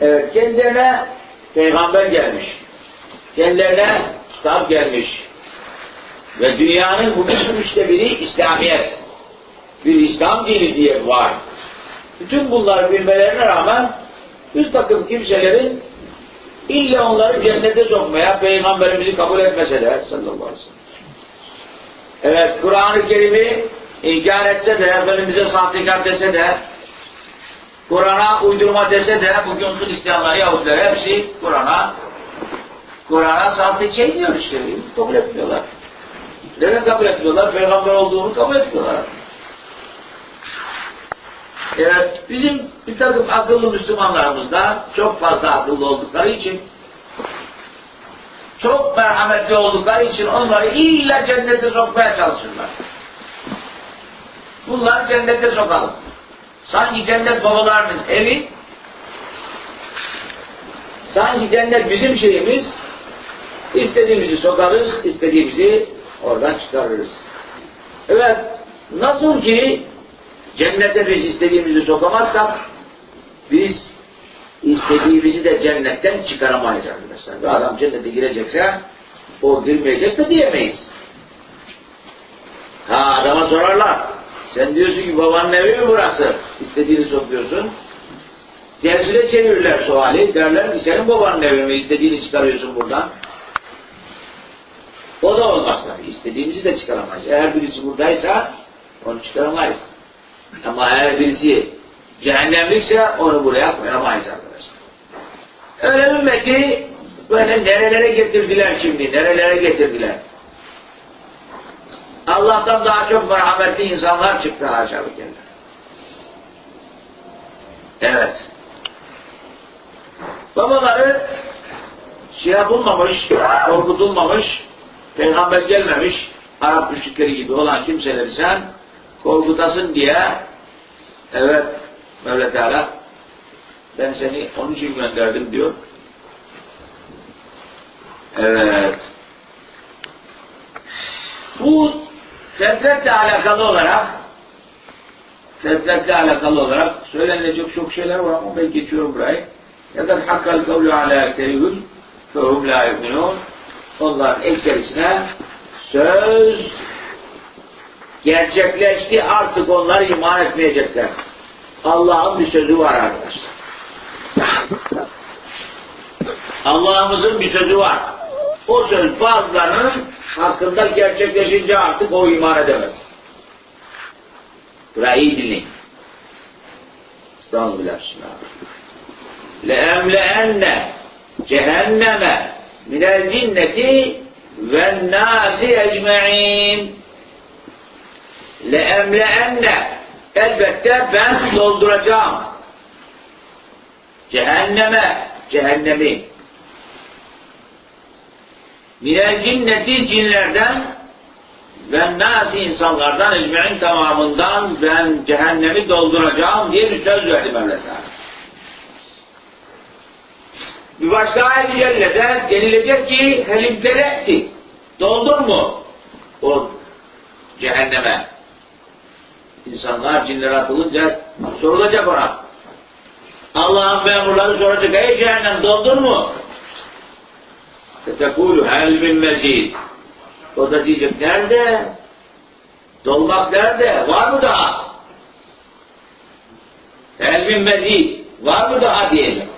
Evet, kendilerine peygamber gelmiş. Kendilerine kitap gelmiş. Ve dünyanın bütün üçte biri İslamiyet. Bir İslam dini diye var. Bütün bunları bilmelerine rağmen bir takım kimselerin illa onları cennete sokmaya peygamberimizi kabul etmeseler sallallahu aleyhi ve sellem. Evet, Kur'an-ı Kerim'i inkar etse de, Efendimiz'e sahtekar dese de, Kur'an'a uydurma dese de, bugün Hristiyanlar, Yahudiler hepsi Kur'an'a Kur'an'a sahte şey diyor işte, kabul etmiyorlar. Neden kabul etmiyorlar? Peygamber olduğunu kabul etmiyorlar. Evet, bizim bir takım akıllı Müslümanlarımızda çok fazla akıllı oldukları için çok merhametli oldukları için onları illa cennete sokmaya çalışırlar. Bunlar cennete sokalım. Sanki cennet babalarının evi, sanki cennet bizim şeyimiz, istediğimizi sokarız, istediğimizi oradan çıkarırız. Evet, nasıl ki cennete biz istediğimizi sokamazsak, biz istediğimizi de cennetten çıkaramayız arkadaşlar. Bir adam cennete girecekse o girmeyecek de diyemeyiz. Ha adama sorarlar. Sen diyorsun ki babanın evi mi burası? İstediğini sokuyorsun. Tersine çevirirler suali. Derler ki senin babanın evi mi? İstediğini çıkarıyorsun buradan. O da olmaz tabii. İstediğimizi de çıkaramayız. Eğer birisi buradaysa onu çıkaramayız. Ama eğer birisi cehennemlikse onu buraya koyamayız arkadaşlar. Öyle ümmeti böyle nerelere getirdiler şimdi, nerelere getirdiler. Allah'tan daha çok merhametli insanlar çıktı haşa bir kere. Evet. Babaları şey yapılmamış, korkutulmamış, peygamber gelmemiş, Arap müşrikleri gibi olan kimseleri sen korkutasın diye evet Mevla Teala ben seni onun için gönderdim diyor. Evet. Bu fetretle alakalı olarak fetretle alakalı olarak söylenecek çok şeyler var ama ben geçiyorum burayı. Ya da hakkal kavlu ala ekterihün fehum la yu'minun onların ekserisine söz gerçekleşti artık onlar iman etmeyecekler. Allah'ın bir sözü var arkadaşlar. Allah'ımızın bir sözü var O söz bazılarının hakkında gerçekleşince artık o iman edemez. Burayı iyi dinleyin. Estağfirullah. لَاَمْلَاَنَّ cehenneme minel cinneti ve nâsi ecma'in leemleenne elbette ben dolduracağım cehenneme cehennemi minel cinneti cinlerden ve nâsi insanlardan ecma'in tamamından ben cehennemi dolduracağım diye bir söz verdi Mevla bir başka ayet-i cellede denilecek ki helimteletti. Doldur mu? O cehenneme. İnsanlar cinler atılınca sorulacak ona. Allah'ın memurları soracak. Ey cehennem doldur mu? Fetekulu hel min mezid. O da diyecek nerede? Dolmak nerede? Var mı daha? Hel min mezid. Var mı daha diyecek.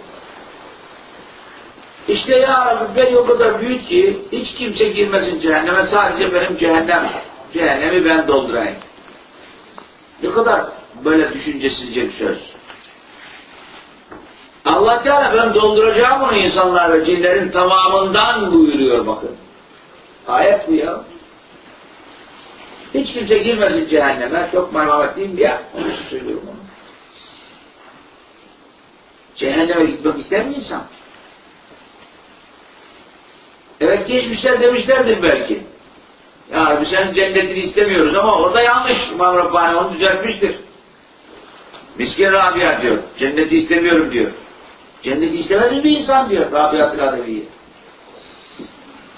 İşte ya Rabbi beni o kadar büyük ki hiç kimse girmesin cehenneme sadece benim cehennem cehennemi ben doldurayım. Ne kadar böyle düşüncesizce bir söz. Allah Teala ben dolduracağım onu insanlar ve cinlerin tamamından buyuruyor bakın. Ayet bu ya. Hiç kimse girmesin cehenneme. Çok merhametliyim diye için söylüyorum onu. Cehenneme gitmek ister mi insan? Evet geçmişler demişlerdir belki. Ya biz sen cennetini istemiyoruz ama orada yanlış. İmam Rabbani onu düzeltmiştir. Miskin Rabia diyor. Cenneti istemiyorum diyor. Cenneti istemez mi bir insan diyor Rabia Adeviye.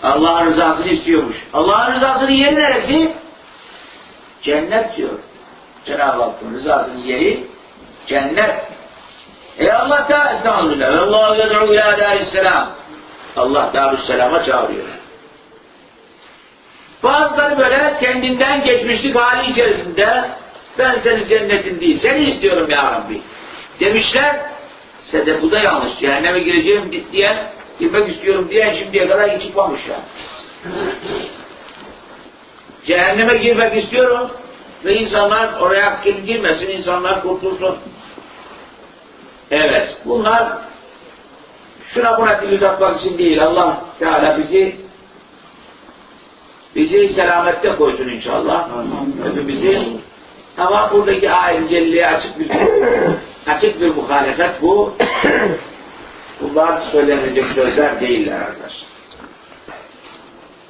Allah'ın rızasını istiyormuş. Allah'ın rızasının yeri neresi? Cennet diyor. Cenab-ı Hakk'ın rızasının yeri cennet. E Allah da estağfurullah. Allah yed'u ila darisselam. Allah Darüsselam'a çağırıyor. Bazıları böyle kendinden geçmişlik hali içerisinde ben senin cennetin değil, seni istiyorum ya Rabbi demişler. Sede bu da yanlış. Cehenneme gireceğim diyen, girmek istiyorum diyen şimdiye kadar hiç çıkmamışlar. Cehenneme girmek istiyorum ve insanlar oraya kim girmesin, insanlar kurtulsun. Evet, bunlar şuna buna dil uzatmak için değil. Allah Teala bizi bizi selamette koysun inşallah. Hepimizi. Ama buradaki ayrıcılığa açık bir açık bir muhalefet bu. Bunlar söylenecek sözler değiller arkadaşlar.